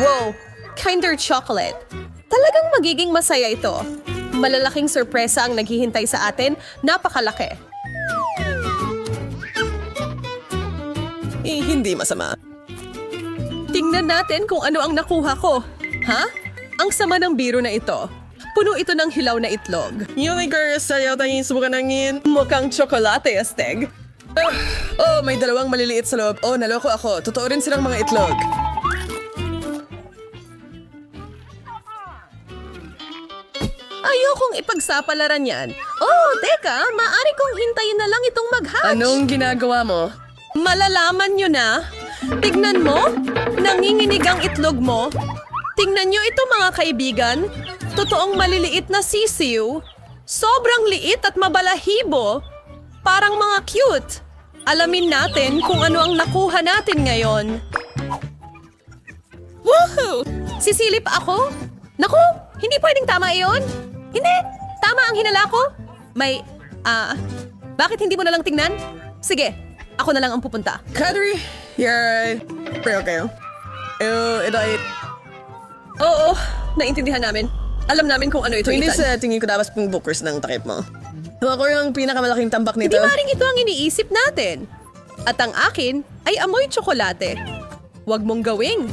Wow! Kinder Chocolate. Talagang magiging masaya ito. Malalaking sorpresa ang naghihintay sa atin. Napakalaki. Eh, hindi masama. Tingnan natin kung ano ang nakuha ko. Ha? Ang sama ng biro na ito. Puno ito ng hilaw na itlog. Unicorn, sayaw tayong subukan ng ngin. Mukhang tsokolate, Asteg. Oh, oh, may dalawang maliliit sa loob. Oh, naloko ako. Totoo rin silang mga itlog. Ayokong ipagsapalaran yan. Oh, teka, maaari kong hintayin na lang itong mag-hatch. Anong ginagawa mo? Malalaman nyo na. Tignan mo, nanginginig ang itlog mo. Tingnan nyo ito mga kaibigan. Totoong maliliit na sisiw. Sobrang liit at mabalahibo. Parang mga cute. Alamin natin kung ano ang nakuha natin ngayon. Woohoo! Sisilip ako? Naku, hindi pwedeng tama iyon. Hindi, tama ang hinala ko. May, ah, bakit hindi mo na lang tingnan? Sige, ako na lang ang pupunta. Kadri, you're. Pero kayo. Eh, ito ay... Oo, naintindihan namin. Alam namin kung ano ito, Hindi Ethan. sa tingin ko dapat pong bookers ng takip mo. Ako yung pinakamalaking tambak nito. Hindi maring ito ang iniisip natin. At ang akin ay amoy tsokolate. Huwag mong gawing.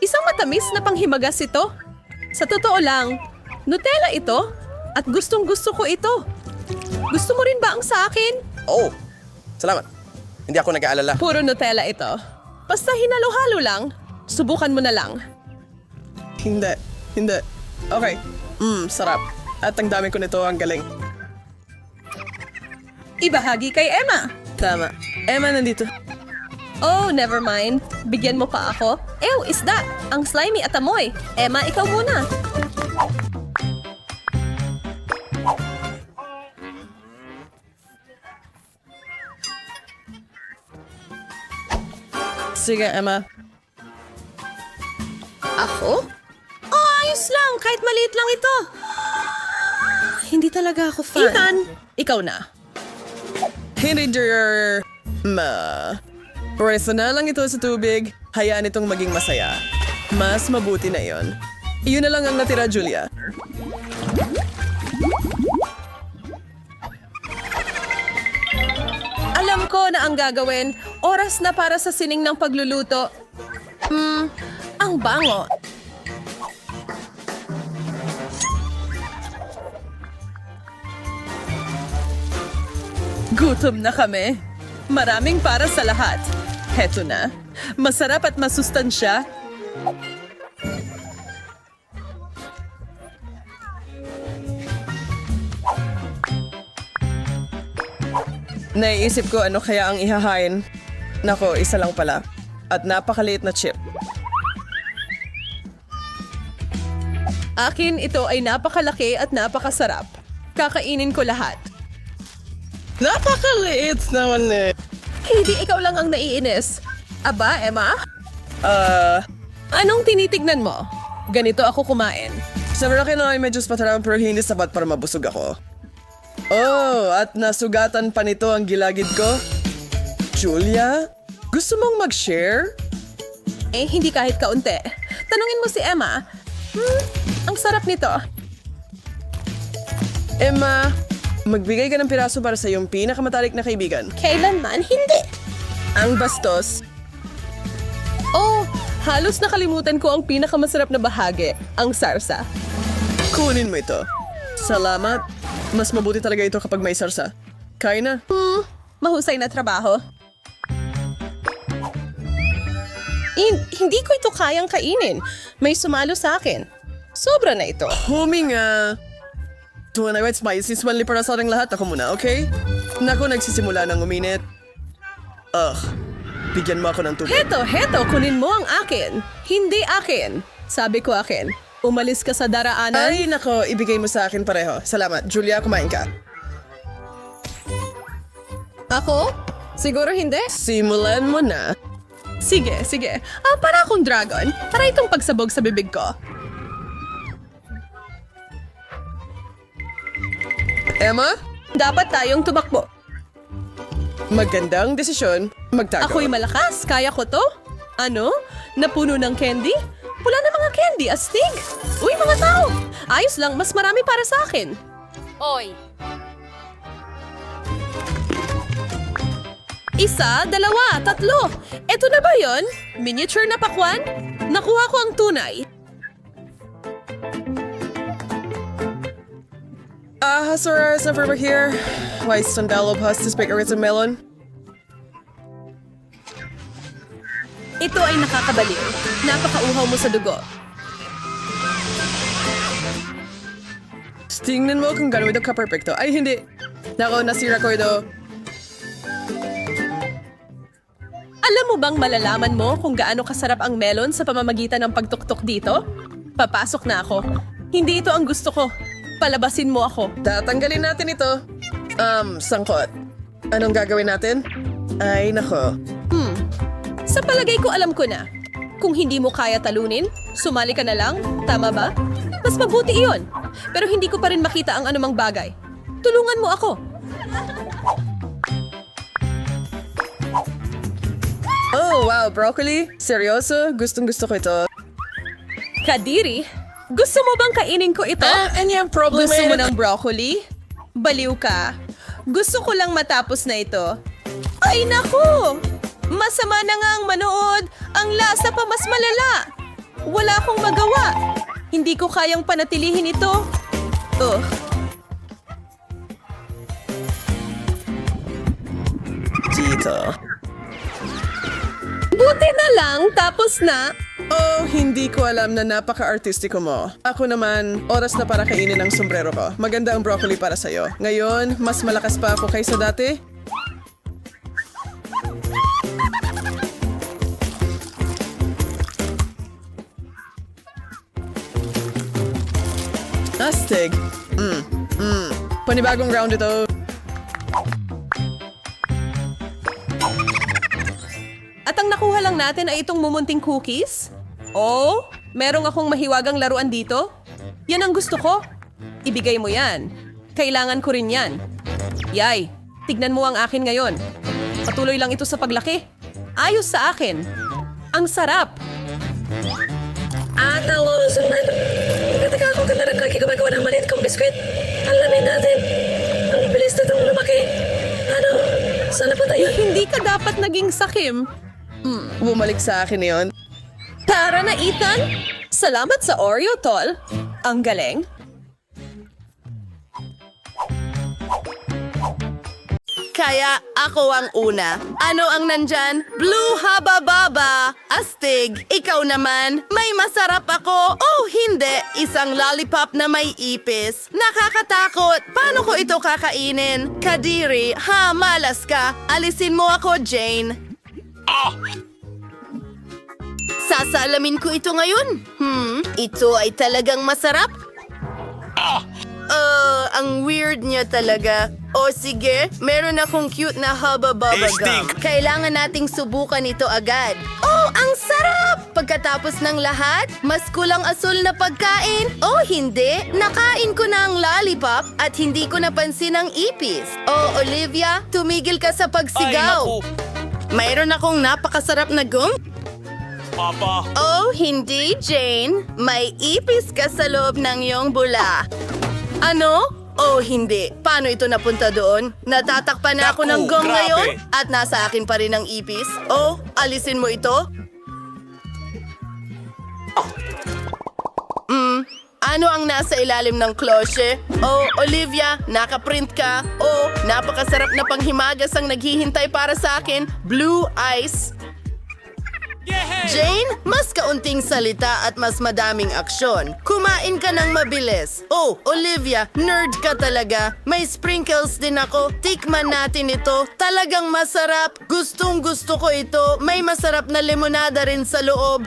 Isang matamis na panghimagas ito. Sa totoo lang, Nutella ito at gustong gusto ko ito. Gusto mo rin ba ang sa akin? Oh, salamat. Hindi ako nag-aalala. Puro Nutella ito. Basta hinalo-halo lang. Subukan mo na lang. Hindi. Hindi. Okay. Mmm, sarap. At ang dami ko nito, ang galing. Ibahagi kay Emma. Tama. Emma, nandito. Oh, never mind. Bigyan mo pa ako. Ew, isda. Ang slimy at amoy. Emma, ikaw muna. Sige, Emma. Ako? Oh, ayos lang. Kahit maliit lang ito. Hindi talaga ako fan. Ethan, ikaw na. Hindi, dear. Ma. Pwesa na lang ito sa tubig. Hayaan itong maging masaya. Mas mabuti na yon. Iyon na lang ang natira, Julia. Alam ko na ang gagawin. Oras na para sa sining ng pagluluto. Hmm, ang bango. Gutom na kami. Maraming para sa lahat. Heto na. Masarap at masustansya. Naiisip ko ano kaya ang ihahain. Nako, isa lang pala. At napakaliit na chip. Akin ito ay napakalaki at napakasarap. Kakainin ko lahat. Napakaliit naman eh. Hindi ikaw lang ang naiinis. Aba, Emma? Ah, Anong tinitignan mo? Ganito ako kumain. sa na ay medyo spataram pero hindi sapat para mabusog ako. Oh, at nasugatan pa nito ang gilagid ko. Julia, gusto mong mag-share? Eh, hindi kahit kaunti. Tanungin mo si Emma. Hmm, ang sarap nito. Emma, magbigay ka ng piraso para sa iyong pinakamatalik na kaibigan. Kailanman, hindi. Ang bastos. Oh, halos nakalimutan ko ang pinakamasarap na bahagi, ang sarsa. Kunin mo ito. Salamat. Mas mabuti talaga ito kapag may sarsa. Kain na. Hmm, mahusay na trabaho. Hin- hindi ko ito kayang kainin. May sumalo sa akin. Sobra na ito. Huminga. Tuwan na wet spicy, swanli para sa ating lahat. Ako muna, okay? Naku, nagsisimula ng uminit. Ugh. Bigyan mo ako ng tubig. Heto, heto, kunin mo ang akin. Hindi akin. Sabi ko akin. Umalis ka sa daraanan. Ay, nako, ibigay mo sa akin pareho. Salamat. Julia, kumain ka. Ako? Siguro hindi. Simulan mo na. Sige, sige. Ah, para akong dragon. Para itong pagsabog sa bibig ko. Emma, Dapat tayong tumakbo. magandang desisyon. Magtago. Ako'y malakas. Kaya ko to. Ano? Napuno ng candy? Wala na mga candy, astig! Uy, mga tao! Ayos lang, mas marami para sa akin. Oy, Isa, dalawa, tatlo. Eto na ba yon? Miniature na pakwan? Nakuha ko ang tunay. Ah, uh, Sora is never over here. Why sandalo pastas bakeries and melon? Ito ay nakakabaliw. Napakauhaw mo sa dugo. Tingnan mo kung gano'n ito ka-perfecto. Ay, hindi. Nako, nasira ko ito. Alam mo bang malalaman mo kung gaano kasarap ang melon sa pamamagitan ng pagtuktok dito? Papasok na ako. Hindi ito ang gusto ko. Palabasin mo ako. Tatanggalin natin ito. Um, sangkot. Anong gagawin natin? Ay, nako. Sa palagay ko alam ko na. Kung hindi mo kaya talunin, sumali ka na lang. Tama ba? Mas mabuti iyon. Pero hindi ko pa rin makita ang anumang bagay. Tulungan mo ako. Oh, wow, broccoli? Seryoso? Gustong gusto ko ito. Kadiri, gusto mo bang kainin ko ito? ano yung problem Gusto mo ng broccoli? Baliw ka. Gusto ko lang matapos na ito. Ay naku! Masama na nga ang manood. Ang lasa pa mas malala. Wala akong magawa. Hindi ko kayang panatilihin ito. Ugh. Dito. Buti na lang, tapos na. Oh, hindi ko alam na napaka-artistiko mo. Ako naman, oras na para kainin ang sombrero ko. Maganda ang broccoli para sa'yo. Ngayon, mas malakas pa ako kaysa dati. Astig. Mm, mm. Panibagong round ito. Ang nakuha lang natin ay itong mumunting cookies? Oh, merong akong mahiwagang laruan dito? Yan ang gusto ko. Ibigay mo yan. Kailangan ko rin yan. Yay, tignan mo ang akin ngayon. Patuloy lang ito sa paglaki. Ayos sa akin. Ang sarap. At ang susunod, pagkataka ako ka na nagkakigumagawa ng maliit kong biskwit. Alamin natin. Ang bilis na itong lumaki. Ano? Sana pa tayo? Hindi ka dapat naging sakim. Bumalik sa akin yon. Tara na, Ethan! Salamat sa Oreo, tol. Ang galing. Kaya ako ang una. Ano ang nandyan? Blue haba baba. Astig. Ikaw naman. May masarap ako. Oh, hindi. Isang lollipop na may ipis. Nakakatakot. Paano ko ito kakainin? Kadiri, ha, malas ka. Alisin mo ako, Jane. Sasalamin ko ito ngayon. Hmm, ito ay talagang masarap. Uh, ang weird niya talaga. O sige, meron akong cute na haba baba gum. Kailangan nating subukan ito agad. Oh, ang sarap! Pagkatapos ng lahat, mas kulang asul na pagkain. Oh, hindi. Nakain ko na ang lollipop at hindi ko napansin ang ipis. Oh, Olivia, tumigil ka sa pagsigaw. Mayroon akong napakasarap na gum. Papa. Oh, hindi, Jane. May ipis ka sa loob ng iyong bula. Ano? Oh, hindi. Paano ito napunta doon? Natatakpan na ako Naku, ng gum grabe. ngayon at nasa akin pa rin ang ipis. Oh, alisin mo ito. Mm, ano ang nasa ilalim ng klosye? Oh, Olivia, nakaprint ka. Oh, napakasarap na panghimagas ang naghihintay para sa akin. Blue ice. Jane, mas kaunting salita at mas madaming aksyon. Kumain ka ng mabilis. Oh, Olivia, nerd ka talaga. May sprinkles din ako. Tikman natin ito. Talagang masarap. Gustong gusto ko ito. May masarap na limonada rin sa loob.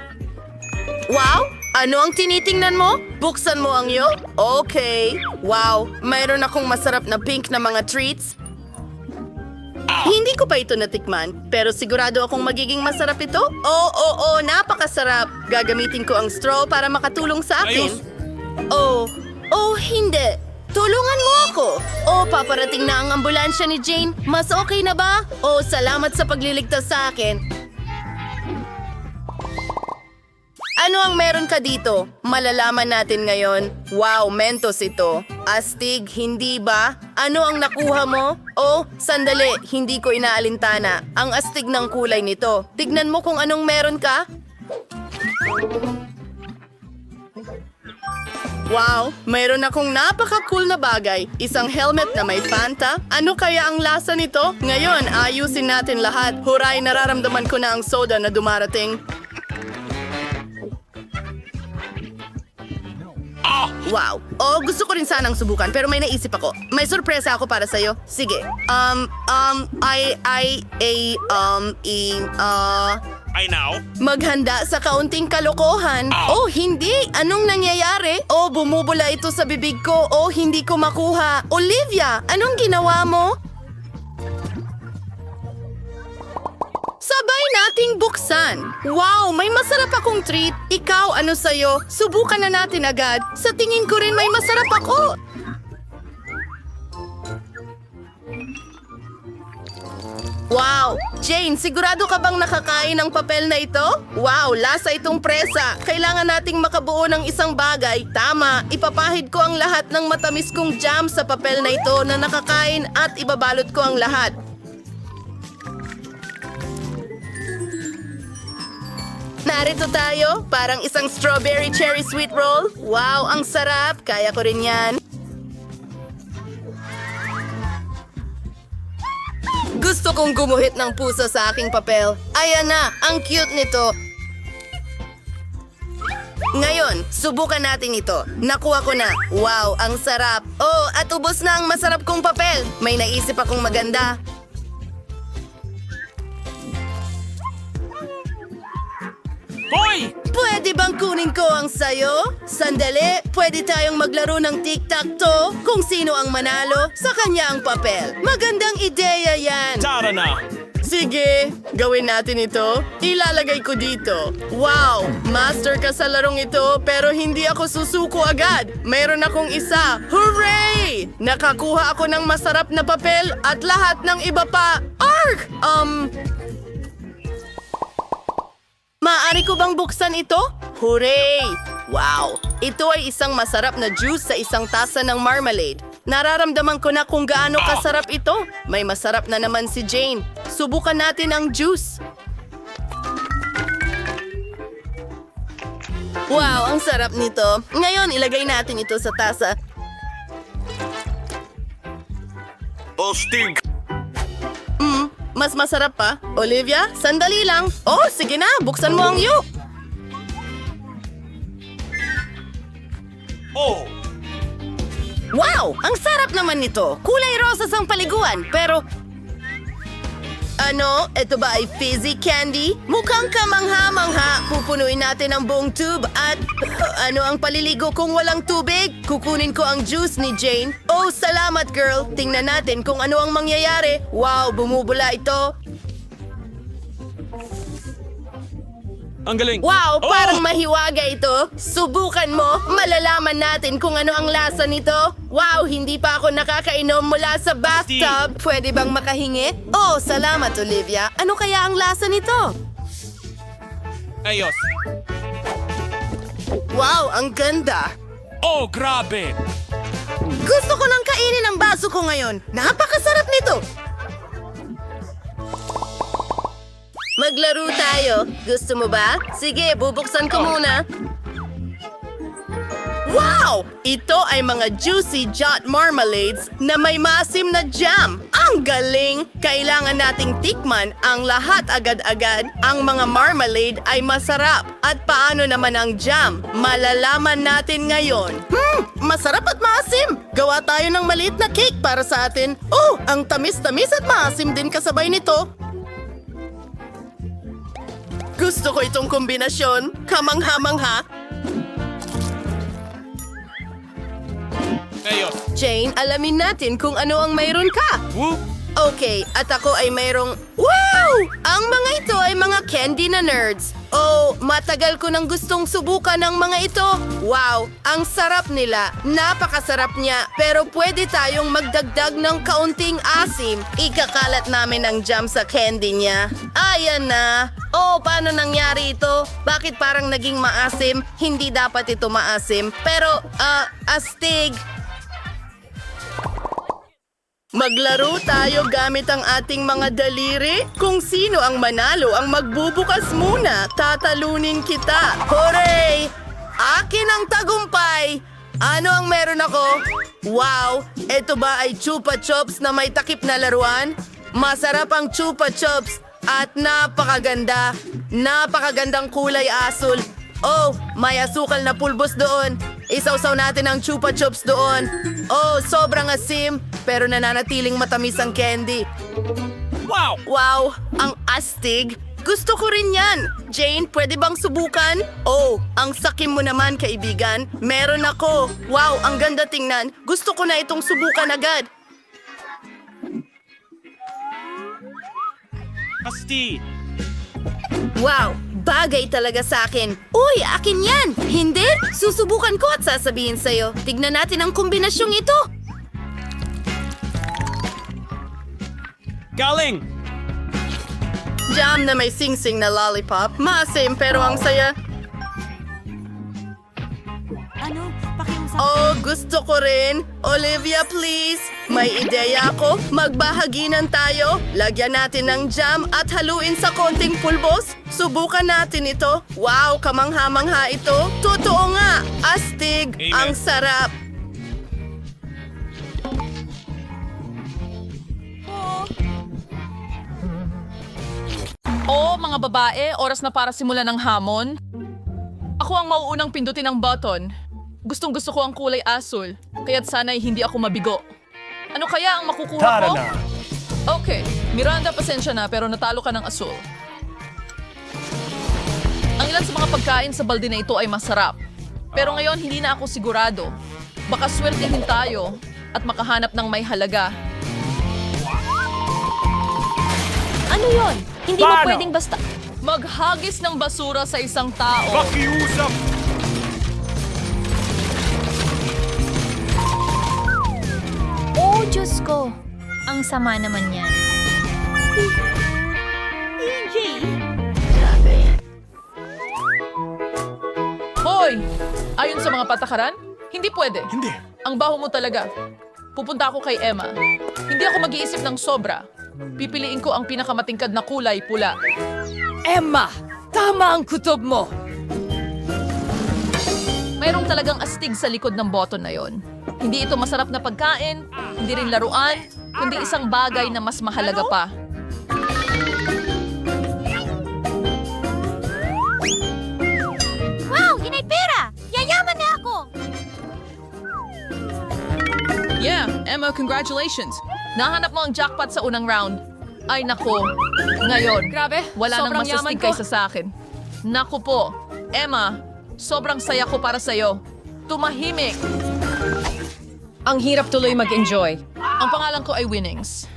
Wow! Ano ang tinitingnan mo? Buksan mo ang iyo? Okay. Wow, mayroon akong masarap na pink na mga treats. Hindi ko pa ito natikman, pero sigurado akong magiging masarap ito. Oo, oo, oo, napakasarap. Gagamitin ko ang straw para makatulong sa akin. Ayos. Oh, oh, hindi. Tulungan mo ako. Oh, paparating na ang ambulansya ni Jane. Mas okay na ba? Oh, salamat sa pagliligtas sa akin. Ano ang meron ka dito? Malalaman natin ngayon. Wow, Mentos ito. Astig, hindi ba? Ano ang nakuha mo? Oh, sandali, hindi ko inaalintana. Ang astig ng kulay nito. Tignan mo kung anong meron ka. Wow, mayroon akong napaka-cool na bagay. Isang helmet na may Fanta. Ano kaya ang lasa nito? Ngayon, ayusin natin lahat. Huray, nararamdaman ko na ang soda na dumarating. Wow. Oh, gusto ko rin sanang subukan pero may naisip ako. May sorpresa ako para sa'yo. Sige. Um, um, I, I, A, um, E, uh, I know. Maghanda sa kaunting kalokohan. Oh, hindi! Anong nangyayari? Oh, bumubula ito sa bibig ko. Oh, hindi ko makuha. Olivia, anong ginawa mo? Sabay nating buksan. Wow, may masarap akong treat. Ikaw, ano sa'yo? Subukan na natin agad. Sa tingin ko rin may masarap ako. Wow! Jane, sigurado ka bang nakakain ng papel na ito? Wow, lasa itong presa. Kailangan nating makabuo ng isang bagay. Tama, ipapahid ko ang lahat ng matamis kong jam sa papel na ito na nakakain at ibabalot ko ang lahat. Narito tayo, parang isang strawberry cherry sweet roll. Wow, ang sarap. Kaya ko rin yan. Gusto kong gumuhit ng puso sa aking papel. Ayan na, ang cute nito. Ngayon, subukan natin ito. Nakuha ko na. Wow, ang sarap. Oh, at ubos na ang masarap kong papel. May naisip akong maganda. Boy! Pwede bang kunin ko ang sayo? Sandali, pwede tayong maglaro ng tic-tac-toe kung sino ang manalo sa kanya ang papel. Magandang ideya yan. Tara na! Sige, gawin natin ito. Ilalagay ko dito. Wow, master ka sa larong ito pero hindi ako susuko agad. Mayroon akong isa. Hooray! Nakakuha ako ng masarap na papel at lahat ng iba pa. Ark! Um, Maaari ko bang buksan ito? Hooray! Wow! Ito ay isang masarap na juice sa isang tasa ng marmalade. Nararamdaman ko na kung gaano kasarap ito. May masarap na naman si Jane. Subukan natin ang juice. Wow, ang sarap nito. Ngayon, ilagay natin ito sa tasa. Ostig! Mas masarap pa. Olivia, sandali lang. Oh, sige na, buksan mo ang yuk. Oh! Wow! Ang sarap naman nito. Kulay rosas ang paliguan, pero... Ano? Ito ba ay fizzy candy? Mukhang kamangha-mangha. Pupunuin natin ang buong tube at... ano ang paliligo kung walang tubig? Kukunin ko ang juice ni Jane. Oh, salamat girl. Tingnan natin kung ano ang mangyayari. Wow, bumubula ito. Ang galing! Wow, Oh! parang mahiwaga ito. Subukan mo, malalaman natin kung ano ang lasa nito. Wow, hindi pa ako nakakainom mula sa bathtub. Pwede bang makahingi? Oh, salamat Olivia. Ano kaya ang lasa nito? Ayos! Wow, ang ganda. Oh, grabe! Gusto ko nang kainin ang baso ko ngayon. Napakasarap nito. Maglaro tayo. Gusto mo ba? Sige, bubuksan ko muna. Wow! Ito ay mga juicy jot marmalades na may maasim na jam. Ang galing! Kailangan nating tikman ang lahat agad-agad. Ang mga marmalade ay masarap. At paano naman ang jam? Malalaman natin ngayon. Hmm, masarap at maasim. Gawa tayo ng maliit na cake para sa atin. Oh, ang tamis-tamis at maasim din kasabay nito. Gusto ko itong kombinasyon. Kamangha-mangha. Ayos! Jane, alamin natin kung ano ang mayroon ka. Whoop! Okay, at ako ay mayroong... Wow! Ang mga ito ay mga candy na nerds. Oh, matagal ko nang gustong subukan ng mga ito. Wow, ang sarap nila. Napakasarap niya. Pero pwede tayong magdagdag ng kaunting asim. Ikakalat namin ang jam sa candy niya. Ayan na. Oh, paano nangyari ito? Bakit parang naging maasim? Hindi dapat ito maasim. Pero, ah, astig. Maglaro tayo gamit ang ating mga daliri. Kung sino ang manalo ang magbubukas muna, tatalunin kita. Hooray! Akin ang tagumpay! Ano ang meron ako? Wow! Ito ba ay chupa chops na may takip na laruan? Masarap ang chupa chops at napakaganda. Napakagandang kulay asul. Oh, may asukal na pulbos doon. Isawsaw natin ang chupa chops doon. Oh, sobrang asim, pero nananatiling matamis ang candy. Wow! Wow, ang astig. Gusto ko rin yan. Jane, pwede bang subukan? Oh, ang sakim mo naman, kaibigan. Meron ako. Wow, ang ganda tingnan. Gusto ko na itong subukan agad. Asti! Wow, bagay talaga sa akin. Uy, akin yan! Hindi? Susubukan ko at sasabihin sa'yo. Tignan natin ang kombinasyong ito. Galing! Jam na may sing-sing na lollipop. Maasim pero ang saya. Ano? Pakiusap. Oh, gusto ko rin. Olivia, please. May ideya ako. Magbahaginan tayo. Lagyan natin ng jam at haluin sa konting pulbos. Subukan natin ito. Wow, kamangha-mangha ito. Totoo nga. Astig. Amen. Ang sarap. Oh, mga babae, oras na para simulan ng hamon. Ako ang mauunang pindutin ng button. Gustong gusto ko ang kulay asul, kaya't sana'y hindi ako mabigo. Ano kaya ang makukuha ko? Okay, Miranda, pasensya na pero natalo ka ng asul. Ang ilan sa mga pagkain sa balde na ito ay masarap. Pero ngayon hindi na ako sigurado. Baka swertihin tayo at makahanap ng may halaga. Ano yon? Hindi mo pwedeng basta... Maghagis ng basura sa isang tao. Pakiusap! Oh, Diyos ko. Ang sama naman yan. Hoy! Ayon sa mga patakaran, hindi pwede. Hindi. Ang baho mo talaga. Pupunta ako kay Emma. Hindi ako mag-iisip ng sobra. Pipiliin ko ang pinakamatingkad na kulay pula. Emma, tama ang kutob mo. Mayroong talagang astig sa likod ng button na yon. Hindi ito masarap na pagkain, hindi rin laruan, kundi isang bagay na mas mahalaga pa. Wow! Yun ay pera! Yayaman na ako! Yeah, Emma, congratulations. Nahanap mo ang jackpot sa unang round. Ay nako, ngayon, Grabe, wala nang masastig kaysa sa akin. Naku po, Emma, sobrang saya ko para sa'yo. Tumahimik. Ang hirap tuloy mag-enjoy. Ang pangalan ko ay Winnings.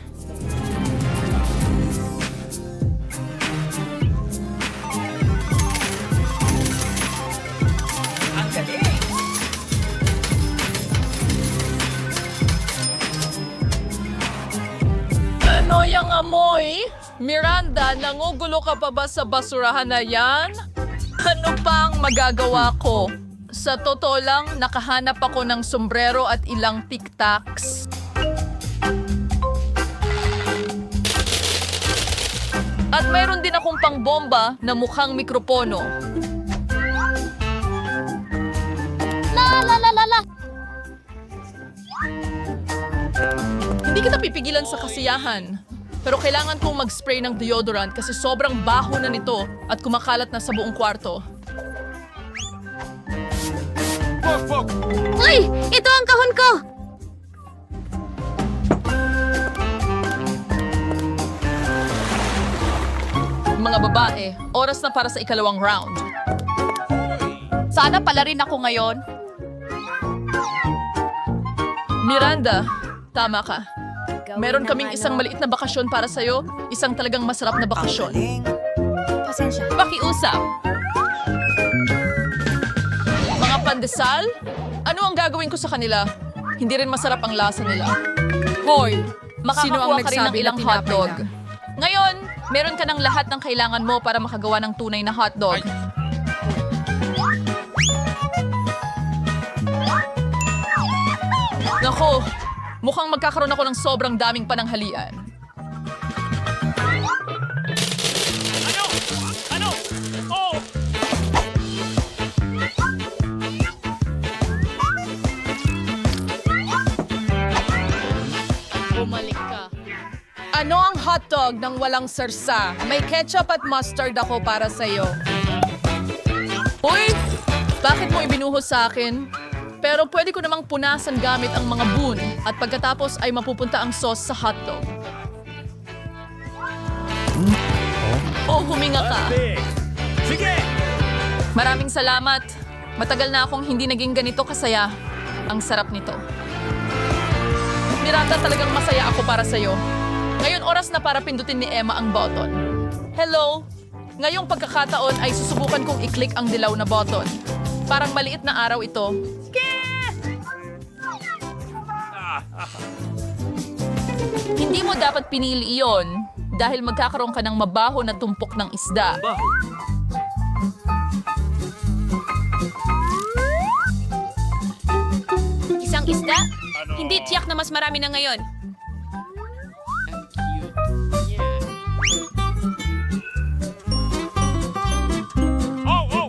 Amoy? Miranda, nangugulo ka pa ba sa basurahan na yan? Ano pang magagawa ko? Sa totoo lang, nakahanap ako ng sombrero at ilang tic-tacs. At mayroon din akong pangbomba na mukhang mikropono. La la la la la! Hindi kita pipigilan sa kasiyahan. Pero kailangan kong mag-spray ng deodorant kasi sobrang baho na nito at kumakalat na sa buong kwarto. Uy! Ito ang kahon ko! Mga babae, oras na para sa ikalawang round. Sana pala rin ako ngayon. Miranda, tama ka. Meron kaming ano? isang maliit na bakasyon para sa'yo. Isang talagang masarap na bakasyon. Pasensya. Pakiusap. Mga pandesal, ano ang gagawin ko sa kanila? Hindi rin masarap ang lasa nila. Hoy, makakakuha ka rin ng ilang hotdog. Ngayon, meron ka ng lahat ng kailangan mo para makagawa ng tunay na hotdog. Ay. Nako, mukhang magkakaroon ako ng sobrang daming pananghalian. Ano? Ano? Oh! Bumalik ka. Ano ang hotdog ng walang sarsa? May ketchup at mustard ako para sa'yo. Uy! Bakit mo ibinuhos sa akin? Pero pwede ko namang punasan gamit ang mga boon at pagkatapos ay mapupunta ang sauce sa hotdog. Oh, huminga ka. Sige! Maraming salamat. Matagal na akong hindi naging ganito kasaya. Ang sarap nito. Miranda, talagang masaya ako para sa'yo. Ngayon oras na para pindutin ni Emma ang button. Hello? Ngayong pagkakataon ay susubukan kong i-click ang dilaw na button. Parang maliit na araw ito. Hindi mo dapat pinili iyon dahil magkakaroon ka ng mabaho na tumpok ng isda. Isang isda? Hindi tiyak na mas marami na ngayon. Oh, oh!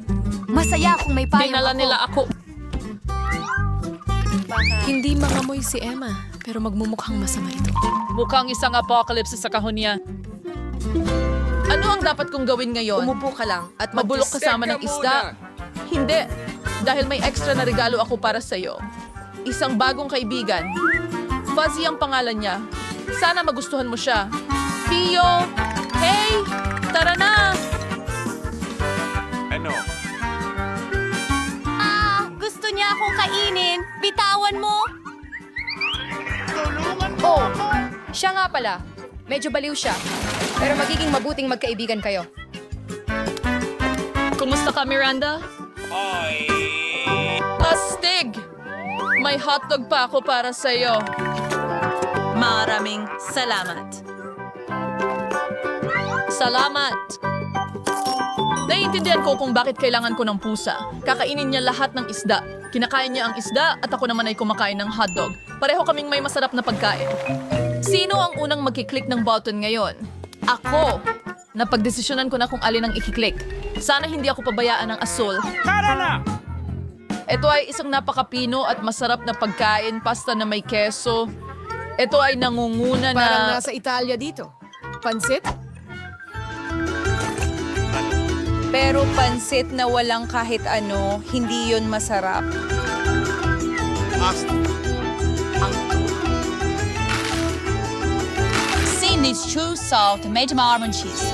Masaya akong may payong Dinala ako. nila ako. Hindi mangamoy si Emma, pero magmumukhang masama ito. Mukhang isang apocalypse sa kahon niya. Ano ang dapat kong gawin ngayon? Umupo ka lang at Mabulok kasama ng isda? Hindi. Dahil may extra na regalo ako para sa'yo. Isang bagong kaibigan. Fuzzy ang pangalan niya. Sana magustuhan mo siya. Pio! Hey! Tara na! Siya nga pala. Medyo baliw siya. Pero magiging mabuting magkaibigan kayo. Kumusta ka, Miranda? Ay! Astig! May hotdog pa ako para sa'yo. Maraming salamat. Salamat! Naiintindihan ko kung bakit kailangan ko ng pusa. Kakainin niya lahat ng isda. Kinakain niya ang isda at ako naman ay kumakain ng hotdog. Pareho kaming may masarap na pagkain. Sino ang unang magkiklik ng button ngayon? Ako! Napagdesisyonan ko na kung alin ang ikiklik. Sana hindi ako pabayaan ng asul. Tara na! Ito ay isang napakapino at masarap na pagkain, pasta na may keso. Ito ay nangunguna na... Parang nasa Italia dito. Pansit? Pero pansit na walang kahit ano, hindi yon masarap. Sin is true salt, medyo almond cheese.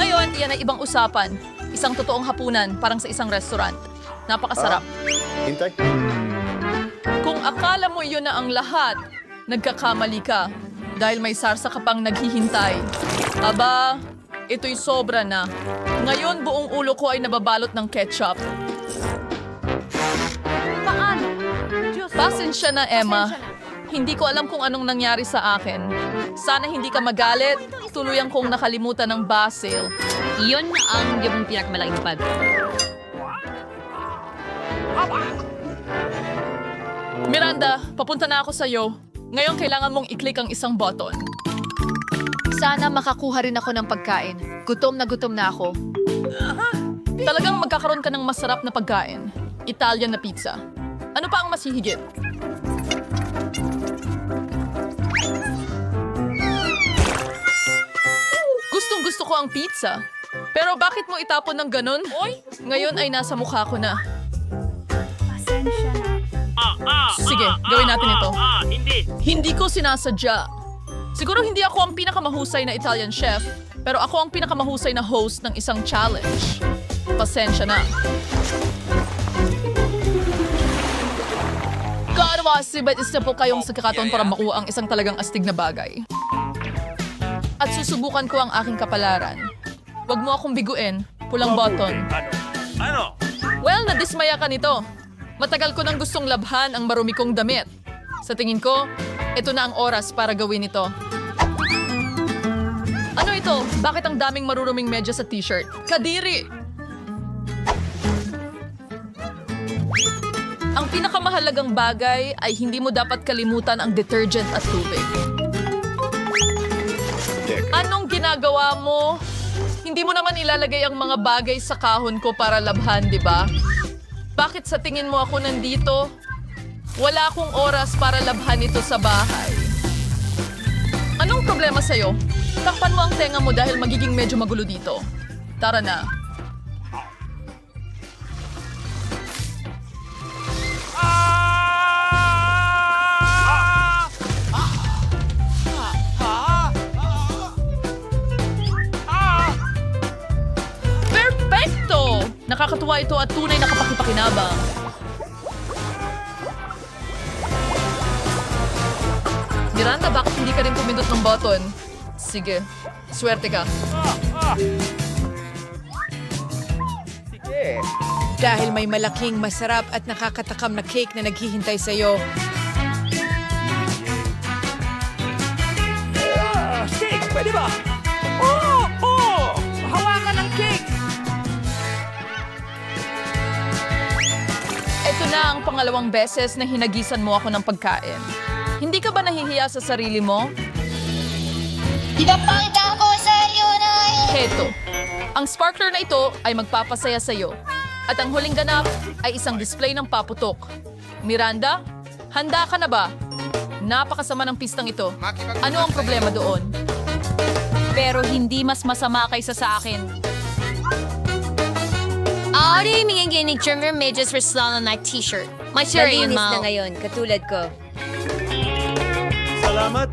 Ngayon, iyan ay ibang usapan. Isang totoong hapunan, parang sa isang restaurant. Napakasarap. Hintay. Kung akala mo iyon na ang lahat, nagkakamali ka. Dahil may sarsa ka pang naghihintay. Aba, ito'y sobra na. Ngayon, buong ulo ko ay nababalot ng ketchup. Paano? Pasensya na, Emma. Hindi ko alam kung anong nangyari sa akin. Sana hindi ka magalit. Tuluyan kong nakalimutan ng basil. Iyon ang yung pinakamalaking pag. Miranda, papunta na ako sa'yo. Ngayon kailangan mong i-click ang isang button. Sana makakuha rin ako ng pagkain. Gutom na gutom na ako. Talagang magkakaroon ka ng masarap na pagkain. Italian na pizza. Ano pa ang mas hihigit? Gusto ko ang pizza. Pero bakit mo itapon ng ganun? Ngayon ay nasa mukha ko na. Ah, ah! Sige, ah, gawin ah, natin ah, ito. Ah, hindi! Hindi ko sinasadya. Siguro hindi ako ang pinakamahusay na Italian chef, pero ako ang pinakamahusay na host ng isang challenge. Pasensya na. Karawa, sibat isa po kayong sa kakataon para makuha ang isang talagang astig na bagay. At susubukan ko ang aking kapalaran. Huwag mo akong biguin. Pulang button. Ano? Ano? Well, nadismaya ka nito. Matagal ko nang gustong labhan ang marumi kong damit. Sa tingin ko, ito na ang oras para gawin ito. Ano ito? Bakit ang daming maruruming medyas sa t-shirt? Kadiri! Ang pinakamahalagang bagay ay hindi mo dapat kalimutan ang detergent at tubig. Ginagawa mo? Hindi mo naman ilalagay ang mga bagay sa kahon ko para labhan, di ba? Bakit sa tingin mo ako nandito? Wala akong oras para labhan ito sa bahay. Anong problema sa'yo? Takpan mo ang tenga mo dahil magiging medyo magulo dito. Tara na. Nakakatuwa ito at tunay na kapakipakinabang. Miranda, bakit hindi ka rin pumindot ng button? Sige, swerte ka. Dahil may malaking, masarap at nakakatakam na cake na naghihintay sa'yo. Ah! Pwede ba? Oh! Na ang pangalawang beses na hinagisan mo ako ng pagkain. Hindi ka ba nahihiya sa sarili mo? Pinapakita ko sa iyo na Heto, ang sparkler na ito ay magpapasaya sa iyo. At ang huling ganap ay isang display ng paputok. Miranda, handa ka na ba? Napakasama ng pistang ito. Ano ang problema doon? Pero hindi mas masama kaysa sa akin. Audi, mingiginig trimmer medyas for salon night t-shirt. My sure yun, Malinis na ngayon, katulad ko. Salamat.